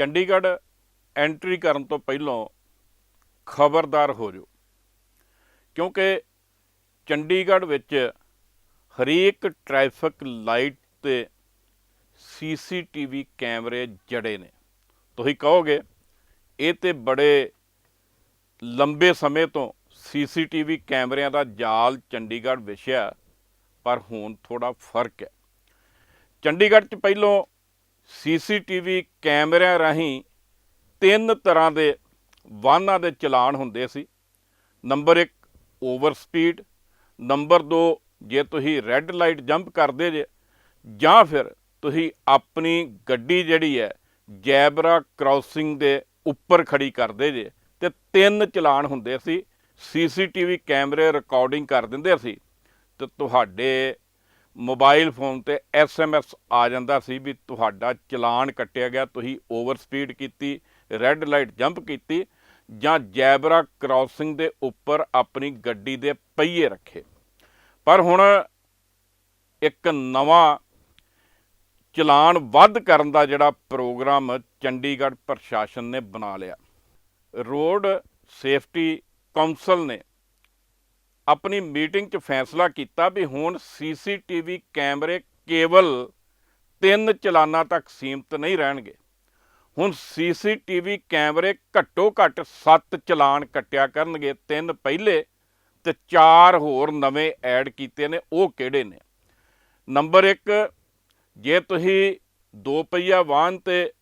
Chandigarh entry ਕਰਨ ਤੋਂ ਪਹਿਲਾਂ ਖਬਰਦਾਰ ਹੋ ਜਾਓ। ਕਿਉਂਕਿ ਚੰਡੀਗੜ੍ਹ ਵਿੱਚ ਹਰੇਕ ਟ੍ਰੈਫਿਕ ਲਾਈਟ ਤੇ ਸੀਸੀਟੀਵੀ ਕੈਮਰੇ ਜੜੇ ਨੇ। ਤੁਸੀਂ ਕਹੋਗੇ, ਇਹ ਤੇ ਬੜੇ ਲੰਬੇ ਸਮੇਂ ਤੋਂ ਸੀਸੀਟੀਵੀ ਕੈਮਰਿਆਂ ਦਾ ਜਾਲ ਚੰਡੀਗੜ੍ਹ ਵਿਛਿਆ, ਪਰ ਹੁਣ ਥੋੜਾ ਫ਼ਰਕ ਹੈ। ਚੰਡੀਗੜ੍ਹ 'ਚ ਪਹਿਲੋਂ ਸੀਸੀਟੀਵੀ ਕੈਮਰਿਆਂ ਰਾਹੀਂ ਤਿੰਨ ਤਰ੍ਹਾਂ ਦੇ ਵਾਹਨਾਂ ਦੇ ਚਲਾਨ ਹੁੰਦੇ ਸੀ। Number 1 over speed. ਨੰਬਰ 2 ਜੇ ਤੁਸੀਂ ਰੈੱਡ ਲਾਈਟ ਜੰਪ ਕਰਦੇ ਜੇ, ਜਾਂ ਫਿਰ ਤੁਸੀਂ ਆਪਣੀ ਗੱਡੀ ਜਿਹੜੀ ਹੈ, ਜੈਬਰਾ ਕ੍ਰਾਸਿੰਗ ਦੇ ਉੱਪਰ ਖੜੀ ਕਰਦੇ ਜੇ, ਤੇ ਤਿੰਨ ਚਲਾਨ ਹੁੰਦੇ ਸੀ। ਸੀਸੀਟੀਵੀ ਕੈਮਰੇ ਰਿਕਾਰਡਿੰਗ ਕਰ ਦਿੰਦੇ ਸੀ। ਤੇ ਤੁਹਾਡੇ ਮੋਬਾਈਲ ਫੋਨ ਤੇ ਐਸਐਮਐਸ ਆ ਜਾਂਦਾ ਸੀ ਵੀ ਤੁਹਾਡਾ ਚਲਾਨ ਕੱਟਿਆ ਗਿਆ, ਤੁਸੀਂ ਓਵਰ ਸਪੀਡ ਕੀਤੀ, ਰੈੱਡ ਲਾਈਟ ਜੰਪ ਕੀਤੀ ਜਾਂ ਜੈਬਰਾ ਕ੍ਰਾਸਿੰਗ ਦੇ ਉੱਪਰ ਆਪਣੀ ਗੱਡੀ ਦੇ ਪਹੀਏ ਰੱਖੇ। ਪਰ ਹੁਣ ਇੱਕ ਨਵਾਂ ਚਲਾਨ ਵੱਧ ਕਰਨ ਦਾ ਜਿਹੜਾ ਪ੍ਰੋਗਰਾਮ ਚੰਡੀਗੜ੍ਹ ਪ੍ਰਸ਼ਾਸਨ ਨੇ ਬਣਾ ਲਿਆ। ਰੋਡ ਸੇਫਟੀ ਕਾਉਂਸਲ ਨੇ ਆਪਣੀ ਮੀਟਿੰਗ 'ਚ ਫੈਸਲਾ ਕੀਤਾ ਵੀ ਹੁਣ ਸੀਸੀਟੀਵੀ ਕੈਮਰੇ ਕੇਵਲ ਤਿੰਨ ਚਲਾਨਾਂ ਤੱਕ ਸੀਮਤ ਨਹੀਂ ਰਹਿਣਗੇ। ਹੁਣ ਸੀਸੀਟੀਵੀ ਕੈਮਰੇ ਘੱਟੋ ਘੱਟ 7 ਚਲਾਨ ਕੱਟਿਆ ਕਰਨਗੇ, ਤਿੰਨ ਪਹਿਲੇ ਤੇ ਚਾਰ ਹੋਰ ਨਵੇਂ ਐਡ ਕੀਤੇ ਨੇ, ਉਹ ਕਿਹੜੇ ਨੇ? ਨੰਬਰ 1 ਜੇ ਤੁਸੀਂ ਦੋ ਪਹੀਆ ਵਾਹਨ ਤੇ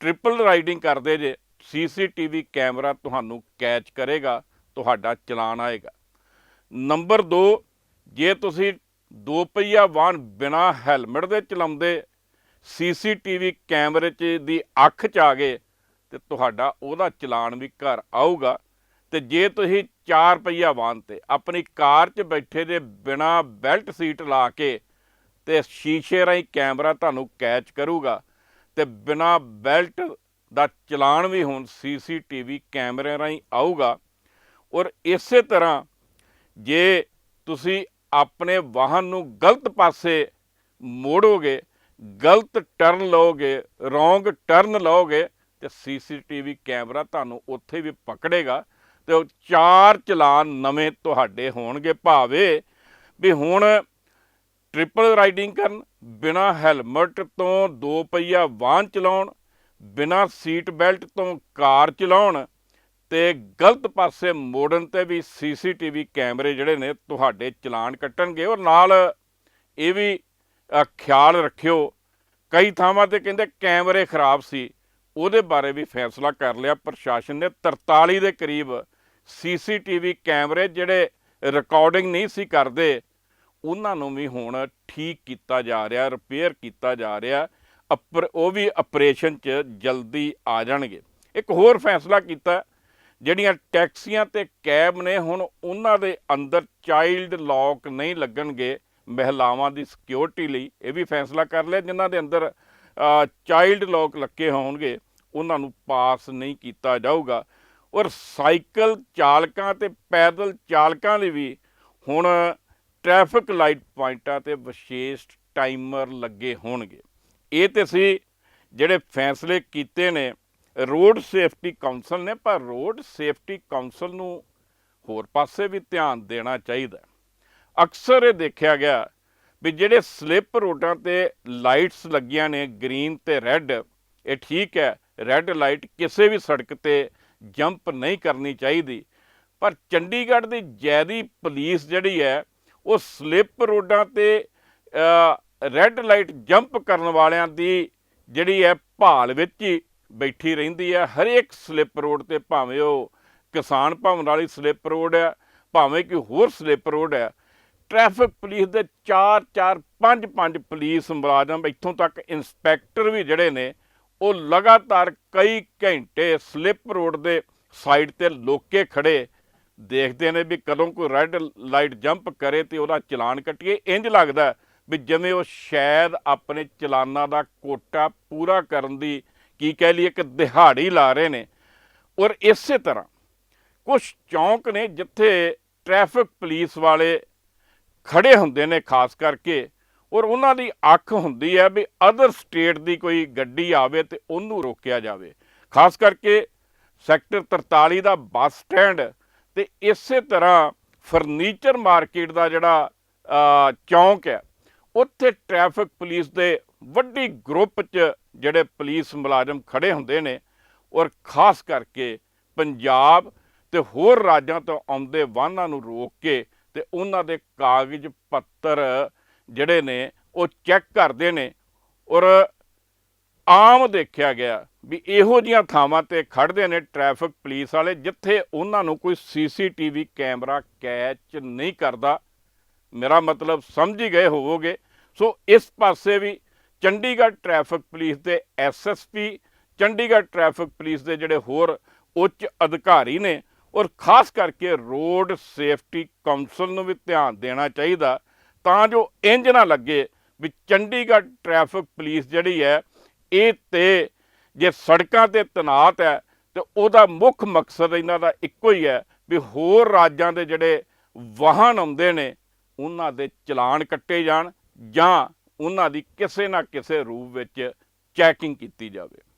ਟ੍ਰਿਪਲ ਰਾਈਡਿੰਗ ਕਰਦੇ ਜੇ, ਸੀਸੀਟੀਵੀ ਕੈਮਰਾ ਤੁਹਾਨੂੰ ਕੈਚ ਕਰੇਗਾ, ਤੁਹਾਡਾ ਚਲਾਨ ਆਏਗਾ। ਨੰਬਰ 2 ਜੇ ਤੁਸੀਂ ਦੋ ਪਹੀਆ ਵਾਹਨ ਬਿਨਾ ਹੈਲਮਟ ਦੇ ਚਲਾਉਂਦੇ, ਸੀਸੀਟੀਵੀ ਕੈਮਰੇ 'ਚ ਦੀ ਅੱਖ 'ਚ ਆ ਗਏ, ਤੇ ਤੁਹਾਡਾ ਉਹਦਾ ਚਲਾਨ ਵੀ ਘਰ ਆਊਗਾ। ਤੇ ਜੇ ਤੁਸੀਂ ਚਾਰ ਪਹੀਆ ਵਾਹਨ ਤੇ ਆਪਣੀ ਕਾਰ 'ਚ ਬੈਠੇ ਦੇ ਬਿਨਾ ਬੈਲਟ ਸੀਟ ਲਾ ਕੇ ਤੇ ਸ਼ੀਸ਼ੇ ਰਾਹੀਂ ਕੈਮਰਾ ਤੁਹਾਨੂੰ ਕੈਚ ਕਰੂਗਾ, ਤੇ ਬਿਨਾ ਬੈਲਟ ਦਾ ਚਲਾਨ ਵੀ ਹੁਣ ਸੀਸੀਟੀਵੀ ਕੈਮਰੇ ਰਾਹੀਂ ਆਊਗਾ। ਔਰ ਇਸੇ ਤਰ੍ਹਾਂ ਜੇ ਤੁਸੀਂ ਆਪਣੇ ਵਾਹਨ ਨੂੰ ਗਲਤ ਪਾਸੇ ਮੋੜੋਗੇ, ਗਲਤ ਟਰਨ ਲਓਗੇ ਰੋਂਗ ਟਰਨ ਲਓਗੇ, ਤੇ ਸੀਸੀਟੀਵੀ ਕੈਮਰਾ ਤੁਹਾਨੂੰ ਉੱਥੇ ਵੀ ਪਕੜੇਗਾ ਤੇ ਉਹ ਚਾਰ ਚਲਾਨ ਨਵੇਂ ਤੁਹਾਡੇ ਹੋਣਗੇ ਭਾਵੇਂ ਵੀ ਹੁਣ ਟ੍ਰਿਪਲ ਰਾਈਡਿੰਗ ਕਰਨ, ਬਿਨਾ ਹੈਲਮਟ ਤੋਂ ਦੋ ਪਹੀਆ ਵਾਹਨ ਚਲਾਉਣ, ਬਿਨਾ ਸੀਟ ਬੈਲਟ ਤੋਂ ਕਾਰ ਚਲਾਉਣ ਤੇ ਗਲਤ ਪਾਸੇ ਮੋੜਨ ਤੇ ਵੀ ਸੀਸੀਟੀਵੀ ਕੈਮਰੇ ਜਿਹੜੇ ਨੇ ਤੁਹਾਡੇ ਚਲਾਨ ਕੱਟਣਗੇ ਔਰ ਨਾਲ ਇਹ ਵੀ ਖਿਆਲ ਰੱਖਿਓ, ਕਈ ਥਾਵਾਂ ਤੇ ਕਹਿੰਦੇ ਕੈਮਰੇ ਖਰਾਬ ਸੀ, ਉਹਦੇ ਬਾਰੇ ਵੀ ਫੈਸਲਾ ਕਰ ਲਿਆ ਪ੍ਰਸ਼ਾਸਨ ਨੇ। 43 ਦੇ ਕਰੀਬ ਸੀਸੀਟੀਵੀ ਕੈਮਰੇ ਜਿਹੜੇ ਰਿਕਾਰਡਿੰਗ ਨਹੀਂ ਸੀ ਕਰਦੇ, ਉਹਨਾਂ ਨੂੰ ਵੀ ਹੁਣ ਠੀਕ ਕੀਤਾ ਜਾ ਰਿਹਾ ਰਿਪੇਅਰ ਕੀਤਾ ਜਾ ਰਿਹਾ, ਅਪਰ, ਉਹ ਵੀ ਆਪਰੇਸ਼ਨ 'ਚ ਜਲਦੀ ਆ ਜਾਣਗੇ। ਇੱਕ ਹੋਰ ਫੈਸਲਾ ਕੀਤਾ ਜਿਹੜੀਆਂ ਟੈਕਸੀਆਂ ਤੇ ਕੈਬ ਨੇ ਹੁਣ ਉਹਨਾਂ ਦੇ ਅੰਦਰ ਚਾਈਲਡ ਲੌਕ ਨਹੀਂ ਲੱਗਣਗੇ, ਮਹਿਲਾਵਾਂ ਦੀ ਸਿਕਿਉਰਿਟੀ ਲਈ ਇਹ ਵੀ ਫੈਸਲਾ ਕਰ ਲਿਆ, ਜਿਨ੍ਹਾਂ ਦੇ ਅੰਦਰ ਚਾਈਲਡ ਲੌਕ ਲੱਗੇ ਹੋਣਗੇ, ਉਹਨਾਂ ਨੂੰ ਪਾਸ ਨਹੀਂ ਕੀਤਾ ਜਾਊਗਾ। ਔਰ ਸਾਈਕਲ ਚਾਲਕਾਂ ਤੇ ਪੈਦਲ ਚਾਲਕਾਂ ਲਈ ਵੀ ਹੁਣ ਟ੍ਰੈਫਿਕ ਲਾਈਟ ਪੁਆਇੰਟਾਂ ਤੇ ਵਿਸ਼ੇਸ਼ ਟਾਈਮਰ ਲੱਗੇ ਹੋਣਗੇ। ਇਹ ਤੇ ਸੀ ਜਿਹੜੇ ਫੈਸਲੇ ਕੀਤੇ ਨੇ ਰੋਡ ਸੇਫਟੀ ਕਾਉਂਸਲ ਨੇ, ਪਰ ਰੋਡ ਸੇਫਟੀ ਕਾਉਂਸਲ ਨੂੰ ਹੋਰ ਪਾਸੇ ਵੀ ਧਿਆਨ ਦੇਣਾ ਚਾਹੀਦਾ ਅਕਸਰ ਇਹ ਦੇਖਿਆ ਗਿਆ ਵੀ ਜਿਹੜੇ ਸਲਿੱਪ ਰੋਡਾਂ ਤੇ ਲਾਈਟਸ ਲੱਗੀਆਂ ਨੇ, ਗ੍ਰੀਨ ਤੇ ਰੈੱਡ, ਇਹ ਠੀਕ ਹੈ, ਰੈੱਡ ਲਾਈਟ ਕਿਸੇ ਵੀ ਸੜਕ ਤੇ ਜੰਪ ਨਹੀਂ ਕਰਨੀ ਚਾਹੀਦੀ। ਪਰ ਚੰਡੀਗੜ੍ਹ ਦੀ ਜੈਦੀ ਪੁਲਿਸ ਜਿਹੜੀ ਹੈ, ਉਹ ਸਲਿੱਪ ਰੋਡਾਂ ਤੇ ਰੈੱਡ ਲਾਈਟ ਜੰਪ ਕਰਨ ਵਾਲਿਆਂ ਦੀ ਜਿਹੜੀ ਹੈ ਭਾਲ ਵਿੱਚ ਹੀ ਬੈਠੀ ਰਹਿੰਦੀ ਹੈ ਹਰੇਕ ਸਲਿੱਪ ਰੋਡ ਤੇ ਭਾਵੇਂ ਉਹ ਕਿਸਾਨ ਭਵਨ ਵਾਲੀ ਸਲਿੱਪ ਰੋਡ ਹੈ ਭਾਵੇਂ ਕਿ ਹੋਰ ਸਲਿੱਪ ਰੋਡ ਹੈ ਟ੍ਰੈਫਿਕ ਪੁਲਿਸ ਦੇ 4 4 5 5 ਪੁਲਿਸ ਮੁਲਾਜ਼ਮ ਇੱਥੋਂ ਤੱਕ ਇਨਸਪੈਕਟਰ ਵੀ ਜਿਹੜੇ ਨੇ, ਉਹ ਲਗਾਤਾਰ ਕਈ ਘੰਟੇ ਸਲਿੱਪ ਰੋਡ ਦੇ ਸਾਈਡ ਤੇ ਲੋਕੇ ਖੜੇ। ਦੇਖਦੇ ਨੇ ਵੀ ਕਦੋਂ ਕੋਈ ਰੈੱਡ ਲਾਈਟ ਜੰਪ ਕਰੇ ਤੇ ਉਹਦਾ ਚਲਾਨ ਕੱਟੀਏ। ਇੰਜ ਲੱਗਦਾ ਵੀ ਜਿਵੇਂ ਉਹ ਸ਼ਾਇਦ ਆਪਣੇ ਚਲਾਨਾਂ ਦਾ ਕੋਟਾ ਪੂਰਾ ਕਰਨ ਦੀ ਕੀ ਕਹਿ ਲਈਏ, ਇੱਕ ਦਿਹਾੜੀ ਲਾ ਰਹੇ ਨੇ। ਔਰ ਇਸੇ ਤਰ੍ਹਾਂ ਕੁਝ ਚੌਂਕ ਨੇ ਜਿੱਥੇ ਟ੍ਰੈਫਿਕ ਪੁਲਿਸ ਵਾਲੇ ਖੜੇ ਹੁੰਦੇ ਨੇ, ਖਾਸ ਕਰਕੇ, ਔਰ ਉਹਨਾਂ ਦੀ ਅੱਖ ਹੁੰਦੀ ਹੈ ਵੀ ਅਦਰ ਸਟੇਟ ਦੀ ਕੋਈ ਗੱਡੀ ਆਵੇ ਤੇ ਉਹਨੂੰ ਰੋਕਿਆ ਜਾਵੇ। ਖਾਸ ਕਰਕੇ ਸੈਕਟਰ 43 ਦਾ ਬੱਸ ਸਟੈਂਡ ਤੇ ਇਸੇ ਤਰ੍ਹਾਂ ਫਰਨੀਚਰ ਮਾਰਕੀਟ ਦਾ ਜਿਹੜਾ ਚੌਂਕ ਹੈ, ਉੱਥੇ ਟ੍ਰੈਫਿਕ ਪੁਲਿਸ ਦੇ ਵੱਡੀ ਗਰੁੱਪ 'ਚ ਜਿਹੜੇ ਪੁਲਿਸ ਮੁਲਾਜ਼ਮ ਖੜੇ ਹੁੰਦੇ ਨੇ ਔਰ ਖਾਸ ਕਰਕੇ ਪੰਜਾਬ ਤੇ ਹੋਰ ਰਾਜਾਂ ਤੋਂ ਆਉਂਦੇ ਵਾਹਨਾਂ ਨੂੰ ਰੋਕ ਕੇ ਤੇ ਉਹਨਾਂ ਦੇ ਕਾਗਜ਼ ਪੱਤਰ ਜਿਹੜੇ ਨੇ ਉਹ ਚੈੱਕ ਕਰਦੇ ਨੇ ਔਰ ਆਮ ਦੇਖਿਆ ਗਿਆ ਵੀ ਇਹੋ ਜੀਆਂ ਥਾਵਾਂ ਤੇ ਖੜਦੇ ਨੇ ਟ੍ਰੈਫਿਕ ਪੁਲਿਸ ਵਾਲੇ ਜਿੱਥੇ ਉਹਨਾਂ ਨੂੰ ਕੋਈ ਸੀਸੀਟੀਵੀ ਕੈਮਰਾ ਕੈਚ ਨਹੀਂ ਕਰਦਾ। ਮੇਰਾ ਮਤਲਬ ਸਮਝ ਹੀ ਗਏ ਹੋਵੋਗੇ। ਸੋ ਇਸ ਪਾਸੇ ਵੀ ਚੰਡੀਗੜ੍ਹ ਟ੍ਰੈਫਿਕ ਪੁਲਿਸ ਦੇ ਐਸਐਸਪੀ ਚੰਡੀਗੜ੍ਹ ਟ੍ਰੈਫਿਕ ਪੁਲਿਸ ਦੇ ਜਿਹੜੇ ਹੋਰ ਉੱਚ ਅਧਿਕਾਰੀ ਨੇ, ਔਰ ਖਾਸ ਕਰਕੇ ਰੋਡ ਸੇਫਟੀ ਕਾਉਂਸਲ ਨੂੰ ਵੀ ਧਿਆਨ ਦੇਣਾ ਚਾਹੀਦਾ, ਤਾਂ ਜੋ ਇੰਜ ਨਾ ਲੱਗੇ ਵੀ ਚੰਡੀਗੜ੍ਹ ਟ੍ਰੈਫਿਕ ਪੁਲਿਸ ਜਿਹੜੀ ਹੈ, ਇਹ ਤੇ ਜੇ ਸੜਕਾਂ ਤੇ ਤਨਾਤ ਹੈ, ਤੇ ਉਹਦਾ ਮੁੱਖ ਮਕਸਦ ਇਹਨਾਂ ਦਾ ਇੱਕੋ ਹੀ ਹੈ ਵੀ ਹੋਰ ਰਾਜਾਂ ਦੇ ਜਿਹੜੇ ਵਾਹਨ ਆਉਂਦੇ ਨੇ, ਉਹਨਾਂ ਦੇ ਚਲਾਨ ਕੱਟੇ ਜਾਣ ਜਾਂ ਉਹਨਾਂ ਦੀ ਕਿਸੇ ਨਾ ਕਿਸੇ ਰੂਪ ਵਿੱਚ ਚੈਕਿੰਗ ਕੀਤੀ ਜਾਵੇ।